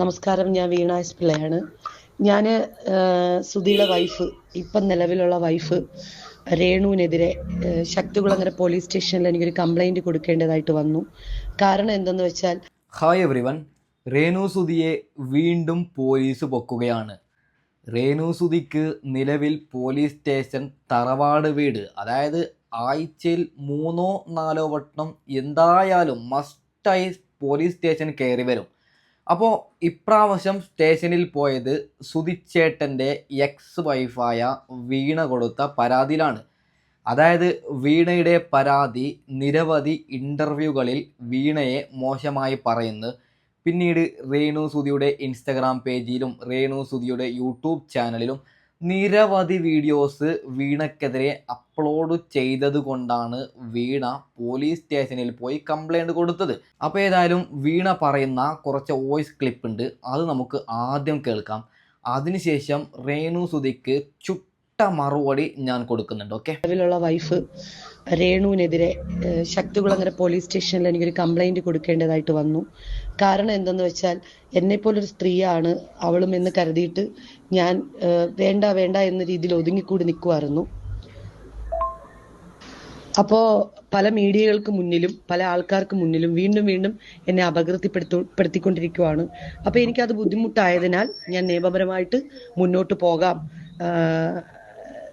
നമസ്കാരം ഞാൻ വീണ എസ് പിള്ളയാണ് ഞാൻ സുധിയുടെ വൈഫ് ഇപ്പം നിലവിലുള്ള വൈഫ് രേണുവിനെതിരെ ശക്തികുളങ്ങര പോലീസ് സ്റ്റേഷനിൽ എനിക്കൊരു കംപ്ലൈന്റ് കൊടുക്കേണ്ടതായിട്ട് വന്നു. കാരണം എന്തെന്ന് വെച്ചാൽ ഹായ് എവ്രിവൺ രേണു സുധിയെ വീണ്ടും പോലീസ് പൊക്കുകയാണ്. രേണു സുധിക്ക് നിലവിൽ പോലീസ് സ്റ്റേഷൻ തറവാട് വീട് അതായത് ആഴ്ചയിൽ മൂന്നോ നാലോ വട്ടം എന്തായാലും മസ്റ്റായി പോലീസ് സ്റ്റേഷൻ കയറി വരും. അപ്പോൾ ഇപ്രാവശ്യം സ്റ്റേഷനിൽ പോയത് സുധിച്ചേട്ടന്റെ എക്സ് വൈഫായ വീണ കൊടുത്ത പരാതിയിലാണ്. അതായത് വീണയുടെ പരാതി നിരവധി ഇന്റർവ്യൂകളിൽ വീണയെ മോശമായി പറയുന്നു. പിന്നീട് രേണു സുധിയുടെ ഇൻസ്റ്റഗ്രാം പേജിലും രേണു സുധിയുടെ യൂട്യൂബ് ചാനലിലും നിരവധി വീഡിയോസ് വീണക്കെതിരെ അപ്ലോഡ് ചെയ്തത് കൊണ്ടാണ് വീണ പോലീസ് സ്റ്റേഷനിൽ പോയി കംപ്ലൈന്റ് കൊടുത്തത്. അപ്പോൾ ഏതായാലും വീണ പറയുന്ന കുറച്ച് വോയിസ് ക്ലിപ്പ് ഉണ്ട്. അത് നമുക്ക് ആദ്യം കേൾക്കാം. അതിനുശേഷം രേണു സുധിക്ക് ചുട്ട മറുപടി ഞാൻ കൊടുക്കുന്നുണ്ട്. ഓക്കെ നിലവിലുള്ള വൈഫ് രേണുവിനെതിരെ ശക്തികുളങ്ങര പോലീസ് സ്റ്റേഷനിൽ എനിക്കൊരു കംപ്ലൈന്റ് കൊടുക്കേണ്ടതായിട്ട് വന്നു. കാരണം എന്തെന്ന് വെച്ചാൽ എന്നെപ്പോലൊരു സ്ത്രീയാണ് അവളും എന്ന് കരുതിയിട്ട് ഞാൻ വേണ്ട വേണ്ട എന്ന രീതിയിൽ ഒതുങ്ങിക്കൂടി നിൽക്കുമായിരുന്നു അപ്പോ പല മീഡിയകൾക്ക് മുന്നിലും പല ആൾക്കാർക്ക് മുന്നിലും വീണ്ടും വീണ്ടും എന്നെ അപകീർത്തിപ്പെടുത്തിക്കൊണ്ടിരിക്കുവാണ് അപ്പൊ എനിക്കത് ബുദ്ധിമുട്ടായതിനാൽ ഞാൻ നിയമപരമായിട്ട് മുന്നോട്ട് പോകാം.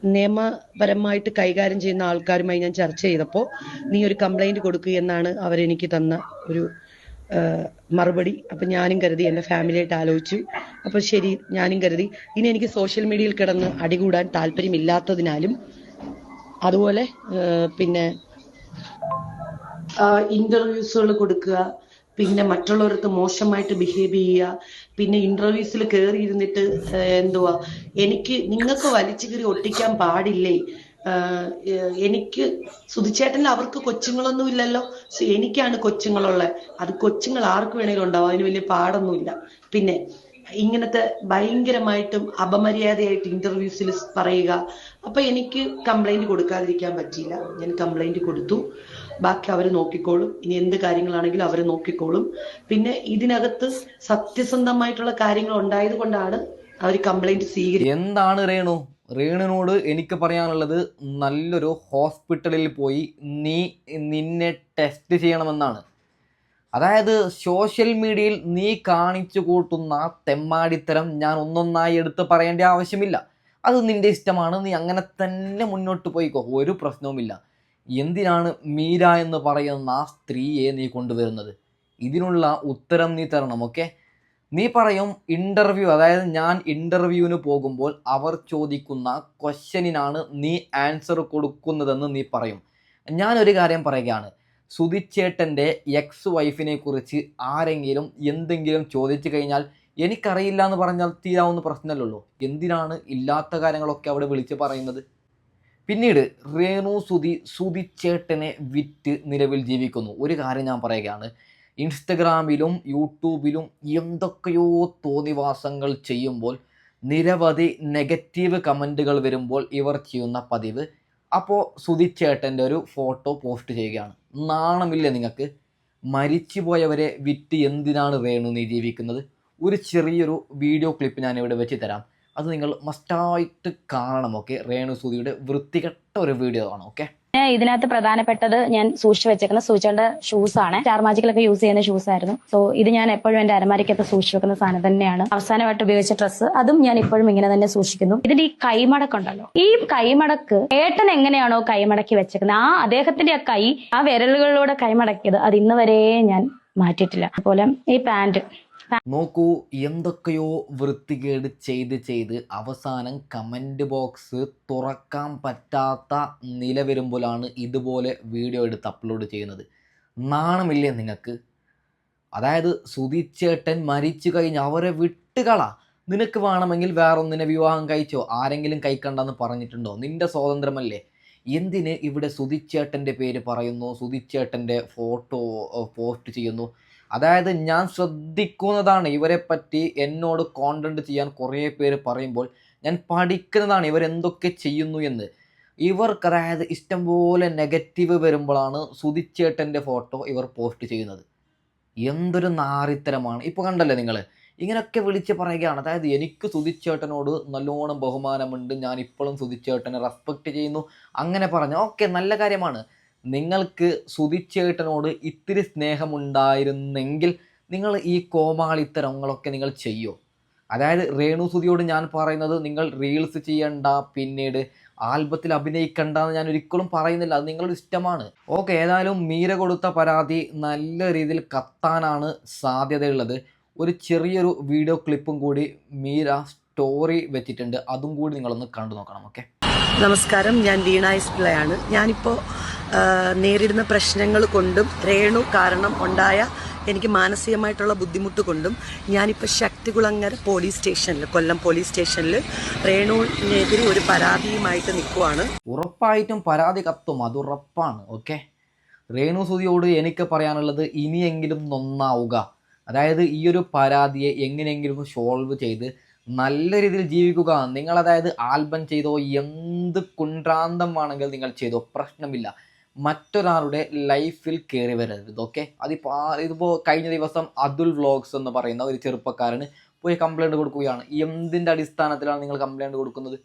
നിയമപരമായിട്ട് കൈകാര്യം ചെയ്യുന്ന ആൾക്കാരുമായി ഞാൻ ചർച്ച ചെയ്തപ്പോൾ നീ ഒരു കംപ്ലൈന്റ് കൊടുക്കുക എന്നാണ് അവരെനിക്ക് തന്ന ഒരു മറുപടി. അപ്പൊ ഞാനും കരുതി എന്റെ ഫാമിലിയായിട്ട് ആലോചിച്ചു. അപ്പൊ ശരി ഞാനും കരുതി. ഇനി എനിക്ക് സോഷ്യൽ മീഡിയയിൽ കിടന്ന് അടികൂടാൻ താല്പര്യമില്ലാത്തതിനാലും അതുപോലെ പിന്നെ ഇന്റർവ്യൂസുകൾ കൊടുക്കുക പിന്നെ മറ്റുള്ളവർക്ക് മോശമായിട്ട് ബിഹേവ് ചെയ്യുക പിന്നെ ഇന്റർവ്യൂസിൽ കയറി ഇരുന്നിട്ട് ഏഹ് എന്തുവാ എനിക്ക് നിങ്ങൾക്ക് വലിച്ചു കയറി ഒട്ടിക്കാൻ പാടില്ലേ? എനിക്ക് സുധിച്ചേട്ടനിൽ അവർക്ക് കൊച്ചുങ്ങളൊന്നും ഇല്ലല്ലോ. സോ എനിക്കാണ് കൊച്ചുങ്ങളുള്ളത് അത് കൊച്ചുങ്ങൾ ആർക്ക് വേണേലും ഉണ്ടാവും. അതിന് വലിയ പാടൊന്നുമില്ല. പിന്നെ ഇങ്ങനത്തെ ഭയങ്കരമായിട്ടും അപമര്യാദയായിട്ട് ഇന്റർവ്യൂസിൽ പറയുക. അപ്പൊ എനിക്ക് കംപ്ലൈന്റ് കൊടുക്കാതിരിക്കാൻ പറ്റിയില്ല. ഞാൻ കംപ്ലൈന്റ് കൊടുത്തു. ബാക്കി അവർ നോക്കിക്കോളും. ഇനി എന്ത് കാര്യങ്ങളാണെങ്കിലും അവർ നോക്കിക്കോളും. പിന്നെ ഇതിനകത്ത് സത്യസന്ധമായിട്ടുള്ള കാര്യങ്ങൾ ഉണ്ടായത് കൊണ്ടാണ് അവർ കംപ്ലൈന്റ് സ്വീകരിക്കുന്നത് എന്താണ് രേണു? രേണുവിനോട് എനിക്ക് പറയാനുള്ളത് നല്ലൊരു ഹോസ്പിറ്റലിൽ പോയി നീ നിന്നെ ടെസ്റ്റ് ചെയ്യണമെന്നാണ്. അതായത് സോഷ്യൽ മീഡിയയിൽ നീ കാണിച്ചു കൂട്ടുന്ന തെമ്മാടിത്തരം ഞാൻ ഒന്നൊന്നായി എടുത്ത് പറയേണ്ട ആവശ്യമില്ല. അത് നിന്റെ ഇഷ്ടമാണ് നീ അങ്ങനെ തന്നെ മുന്നോട്ട് പോയിക്കോ ഒരു പ്രശ്നവുമില്ല. എന്തിനാണ് മീര എന്ന് പറയുന്ന സ്ത്രീയെ നീ കൊണ്ടുവരുന്നത്? ഇതിനുള്ള ഉത്തരം നീ തരണം ഓക്കെ? നീ പറയും ഇന്റർവ്യൂ അതായത് ഞാൻ ഇന്റർവ്യൂവിന് പോകുമ്പോൾ അവർ ചോദിക്കുന്ന ക്വസ്റ്റ്യനിനാണ് നീ ആൻസർ കൊടുക്കുന്നതെന്ന് നീ പറയും. ഞാനൊരു കാര്യം പറയുകയാണ്. സുധിച്ചേട്ടന്റെ എക്സ് വൈഫിനെ കുറിച്ച് ആരെങ്കിലും എന്തെങ്കിലും ചോദിച്ചു കഴിഞ്ഞാൽ എനിക്കറിയില്ല എന്ന് പറഞ്ഞാൽ തീരാവുന്ന പ്രശ്നമല്ലല്ലോ എന്തിനാണ് ഇല്ലാത്ത കാര്യങ്ങളൊക്കെ അവിടെ വിളിച്ച് പറയുന്നത്? പിന്നീട് രേണു സുധി സുധിച്ചേട്ടനെ വിറ്റ് നിലവിൽ ജീവിക്കുന്നു. ഒരു കാര്യം ഞാൻ പറയുകയാണ്. ഇൻസ്റ്റഗ്രാമിലും യൂട്യൂബിലും എന്തൊക്കെയോ തോന്നിവാസങ്ങൾ ചെയ്യുമ്പോൾ നിരവധി നെഗറ്റീവ് കമന്റുകൾ വരുമ്പോൾ ഇവർ ചെയ്യുന്ന പതിവ്. അപ്പോൾ സുധിച്ചേട്ടന്റെ ഒരു ഫോട്ടോ പോസ്റ്റ് ചെയ്യുകയാണ്. നാണമില്ല നിങ്ങൾക്ക്? മരിച്ചുപോയവരെ വിറ്റ് എന്തിനാണ് രേണു നീ ജീവിക്കുന്നത്? ഒരു ചെറിയൊരു വീഡിയോ ക്ലിപ്പ് ഞാൻ ഇവിടെ വെച്ച് തരാം. അത് നിങ്ങൾ മസ്റ്റായിട്ട് കാണണം ഓക്കെ? രേണു സുധിയുടെ വൃത്തികെട്ട ഒരു വീഡിയോ ആണ് ഓക്കെ? ഇതിനകത്ത് പ്രധാനപ്പെട്ടത് ഞാൻ സൂക്ഷിച്ചു വെച്ചേക്കുന്ന സൂചിയുടെ ഷൂസ് ആണ്. സ്റ്റാർ മാജിക്കിലൊക്കെ യൂസ് ചെയ്യുന്ന ഷൂസ് ആയിരുന്നു. സോ ഇത് ഞാൻ എപ്പോഴും എന്റെ അലമാരിക്കകത്ത് സൂക്ഷിച്ചു വെക്കുന്ന സാധനം തന്നെയാണ്. അവസാനമായിട്ട് ഉപയോഗിച്ച ഡ്രസ്സ് അതും ഞാൻ ഇപ്പോഴും ഇങ്ങനെ തന്നെ സൂക്ഷിക്കുന്നു. ഇതിന്റെ ഈ കൈമടക്കുണ്ടല്ലോ ഈ കൈമടക്ക് ഏട്ടൻ എങ്ങനെയാണോ കൈമടക്കി വെച്ചേക്കുന്നത്? ആ അദ്ദേഹത്തിന്റെ ആ കൈ ആ വിരലുകളിലൂടെ കൈമടക്കിയത് അത് ഇന്ന് വരെ ഞാൻ മാറ്റിയിട്ടില്ല. അതുപോലെ ഈ പാന്റ് നോക്കൂ എന്തൊക്കെയോ വൃത്തികേട് ചെയ്ത് ചെയ്ത് അവസാനം കമന്റ് ബോക്സ് തുറക്കാൻ പറ്റാത്ത നില വരുമ്പോഴാണ് ഇതുപോലെ വീഡിയോ എടുത്ത് അപ്ലോഡ് ചെയ്യുന്നത്. നാണമില്ലേ നിങ്ങൾക്ക് അതായത് സുധിച്ചേട്ടൻ മരിച്ചു കഴിഞ്ഞ് അവരെ വിട്ടുകള. നിനക്ക് വേണമെങ്കിൽ വേറൊന്നിനെ വിവാഹം കഴിച്ചോ ആരെങ്കിലും കഴിക്കണ്ടെന്ന് പറഞ്ഞിട്ടുണ്ടോ? നിന്റെ സ്വാതന്ത്ര്യമല്ലേ? എന്തിന് ഇവിടെ സുധിച്ചേട്ടന്റെ പേര് പറയുന്നു? സുധിച്ചേട്ടന്റെ ഫോട്ടോ പോസ്റ്റ് ചെയ്യുന്നു? അതായത് ഞാൻ ശ്രദ്ധിക്കുന്നതാണ് ഇവരെ പറ്റി എന്നോട് കോണ്ടന്റ് ചെയ്യാൻ കുറേ പേര് പറയുമ്പോൾ ഞാൻ പഠിക്കുന്നതാണ് ഇവരെന്തൊക്കെ ചെയ്യുന്നു എന്ന്. ഇവർക്ക് അതായത് ഇഷ്ടംപോലെ നെഗറ്റീവ് വരുമ്പോഴാണ് സുതിച്ചേട്ടന്റെ ഫോട്ടോ ഇവർ പോസ്റ്റ് ചെയ്യുന്നത്. എന്തൊരു നാറിത്തരമാണ്. ഇപ്പോൾ കണ്ടല്ലേ നിങ്ങൾ ഇങ്ങനെയൊക്കെ വിളിച്ച് പറയുകയാണ്. അതായത് എനിക്ക് സുതിച്ചേട്ടനോട് നല്ലോണം ബഹുമാനമുണ്ട്. ഞാൻ ഇപ്പോഴും സുതിച്ചേട്ടനെ റെസ്പെക്റ്റ് ചെയ്യുന്നു. അങ്ങനെ പറഞ്ഞു. ഓക്കെ നല്ല കാര്യമാണ്. നിങ്ങൾക്ക് സുതിച്ചേട്ടനോട് ഇത്തിരി സ്നേഹമുണ്ടായിരുന്നെങ്കിൽ നിങ്ങൾ ഈ കോമാളിത്തരങ്ങളൊക്കെ നിങ്ങൾ ചെയ്യോ? അതായത് രേണു സുതിയോട് ഞാൻ പറയുന്നത് നിങ്ങൾ റീൽസ് ചെയ്യണ്ട പിന്നീട് ആൽബത്തിൽ അഭിനയിക്കണ്ട എന്ന് ഞാൻ ഒരിക്കലും പറയുന്നില്ല. അത് നിങ്ങളുടെ ഇഷ്ടമാണ്. ഓക്കെ ഏതായാലും മീര കൊടുത്ത പരാതി നല്ല രീതിയിൽ കത്താനാണ് സാധ്യതയുള്ളത്. ഒരു ചെറിയൊരു വീഡിയോ ക്ലിപ്പും കൂടി മീര സ്റ്റോറി വെച്ചിട്ടുണ്ട്. അതും കൂടി നിങ്ങളൊന്ന് കണ്ടു നോക്കണം ഓക്കെ നമസ്കാരം ഞാൻ വീണ എസ് പിള്ളയാണ്. ഞാനിപ്പോൾ നേരിടുന്ന പ്രശ്നങ്ങൾ കൊണ്ടും രേണു കാരണം ഉണ്ടായ എനിക്ക് മാനസികമായിട്ടുള്ള ബുദ്ധിമുട്ട് കൊണ്ടും ഞാനിപ്പോൾ ശക്തികുളങ്ങര പോലീസ് സ്റ്റേഷനിൽ കൊല്ലം പോലീസ് സ്റ്റേഷനിൽ രേണുവിനെതിരെ ഒരു പരാതിയുമായിട്ട് നിൽക്കുവാണ് ഉറപ്പായിട്ടും പരാതി കത്തും അത് ഉറപ്പാണ് ഓക്കെ? രേണു സുതിയോട് എനിക്ക് പറയാനുള്ളത് ഇനിയെങ്കിലും നന്നാവുക. അതായത് ഈ ഒരു പരാതിയെ എങ്ങനെയെങ്കിലും സോൾവ് ചെയ്ത് നല്ല രീതിയിൽ ജീവിക്കുക. നിങ്ങൾ അതായത് ആൽബം ചെയ്തോ എന്ത് കുണ്ട്രാന്തം വേണമെങ്കിൽ നിങ്ങൾ ചെയ്തോ പ്രശ്നമില്ല. മറ്റൊരാളുടെ ലൈഫിൽ കയറി വരരുത് ഓക്കെ അതിപ്പോൾ ഇതിപ്പോൾ കഴിഞ്ഞ ദിവസം അതുൽ വ്ളോഗ്സ് എന്ന് പറയുന്ന ഒരു ചെറുപ്പക്കാരന് പോയി കംപ്ലൈന്റ് കൊടുക്കുകയാണ്. എന്തിന്റെ അടിസ്ഥാനത്തിലാണ് നിങ്ങൾ കംപ്ലൈന്റ് കൊടുക്കുന്നത്?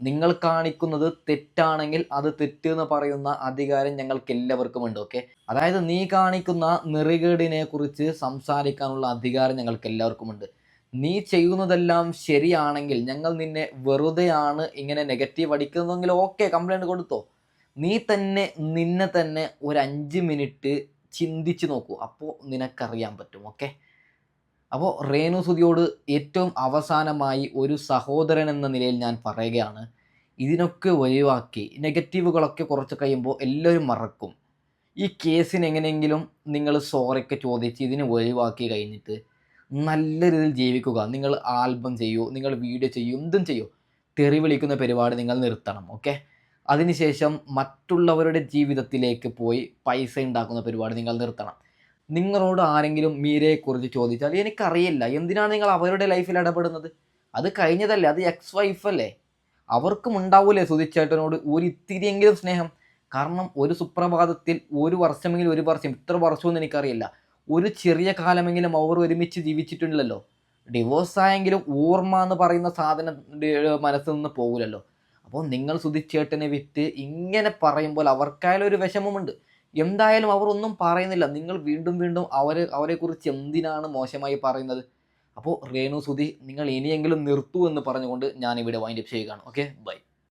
നിങ്ങൾ കാണിക്കുന്നത് തെറ്റാണെങ്കിൽ അത് തെറ്റ് എന്ന് പറയുന്ന അധികാരം ഞങ്ങൾക്ക് എല്ലാവർക്കും ഉണ്ട് ഓക്കെ അതായത് നീ കാണിക്കുന്ന നെറികേടിനെ കുറിച്ച് സംസാരിക്കാനുള്ള അധികാരം ഞങ്ങൾക്ക് എല്ലാവർക്കും ഉണ്ട്. നീ ചെയ്യുന്നതെല്ലാം ശരിയാണെങ്കിൽ ഞങ്ങൾ നിന്നെ വെറുതെയാണ് ഇങ്ങനെ നെഗറ്റീവ് അടിക്കുന്നതെങ്കിൽ ഓക്കെ കംപ്ലൈന്റ് കൊടുത്തോ. നീ തന്നെ നിന്നെ തന്നെ ഒരു അഞ്ച് മിനിറ്റ് ചിന്തിച്ച് നോക്കൂ. അപ്പോൾ നിനക്കറിയാൻ പറ്റും ഓക്കെ അപ്പോൾ റേണു സുതിയോട് ഏറ്റവും അവസാനമായി ഒരു സഹോദരൻ എന്ന നിലയിൽ ഞാൻ പറയുകയാണ്. ഇതിനൊക്കെ ഒഴിവാക്കി നെഗറ്റീവുകളൊക്കെ കുറച്ച് കഴിയുമ്പോൾ എല്ലാവരും മറക്കും. ഈ കേസിന് എങ്ങനെയെങ്കിലും നിങ്ങൾ സോറൊക്കെ ചോദിച്ച് ഇതിനെ ഒഴിവാക്കി കഴിഞ്ഞിട്ട് നല്ല രീതിയിൽ ജീവിക്കുക. നിങ്ങൾ ആൽബം ചെയ്യൂ നിങ്ങൾ വീഡിയോ ചെയ്യൂ എന്തും ചെയ്യൂ. തെറി വിളിക്കുന്ന പരിപാടി നിങ്ങൾ നിർത്തണം ഓക്കെ അതിനുശേഷം മറ്റുള്ളവരുടെ ജീവിതത്തിലേക്ക് പോയി പൈസ ഉണ്ടാക്കുന്ന പരിപാടി നിങ്ങൾ നിർത്തണം. നിങ്ങളോട് ആരെങ്കിലും മീരയെക്കുറിച്ച് ചോദിച്ചാൽ എനിക്കറിയില്ല. എന്തിനാണ് നിങ്ങൾ അവരുടെ ലൈഫിൽ ഇടപെടുന്നത്? അത് കഴിഞ്ഞതല്ലേ? അത് എക്സ് വൈഫ് അവർക്കും ഉണ്ടാവൂലേ സുധിച്ചേട്ടനോട് ഒരു ഇത്തിരിയെങ്കിലും സ്നേഹം? കാരണം ഒരു സുപ്രഭാതത്തിൽ ഒരു വർഷമെങ്കിലും ഒരു വർഷം ഇത്ര വർഷമൊന്നും എനിക്കറിയില്ല. ഒരു ചെറിയ കാലമെങ്കിലും അവർ ഒരുമിച്ച് ജീവിച്ചിട്ടുണ്ടല്ലോ. ഡിവോഴ്സ് ആയെങ്കിലും ഓർമ്മ എന്ന് പറയുന്ന സാധനം മനസ്സിൽ നിന്ന് പോകില്ലല്ലോ അപ്പോൾ നിങ്ങൾ സുധിച്ചേട്ടനെ വിറ്റ് ഇങ്ങനെ പറയുമ്പോൾ അവർക്കായാലും ഒരു വിഷമമുണ്ട്. എന്തായാലും അവർ ഒന്നും പറയുന്നില്ല. നിങ്ങൾ വീണ്ടും വീണ്ടും അവരെ അവരെക്കുറിച്ച് എന്തിനാണ് മോശമായി പറയുന്നത്? അപ്പോൾ രേണു സുധി നിങ്ങൾ ഇനിയെങ്കിലും നിർത്തൂ എന്ന് പറഞ്ഞുകൊണ്ട് ഞാനിവിടെ വൈൻഡപ്പ് ചെയ്യുകയാണ്. Okay bye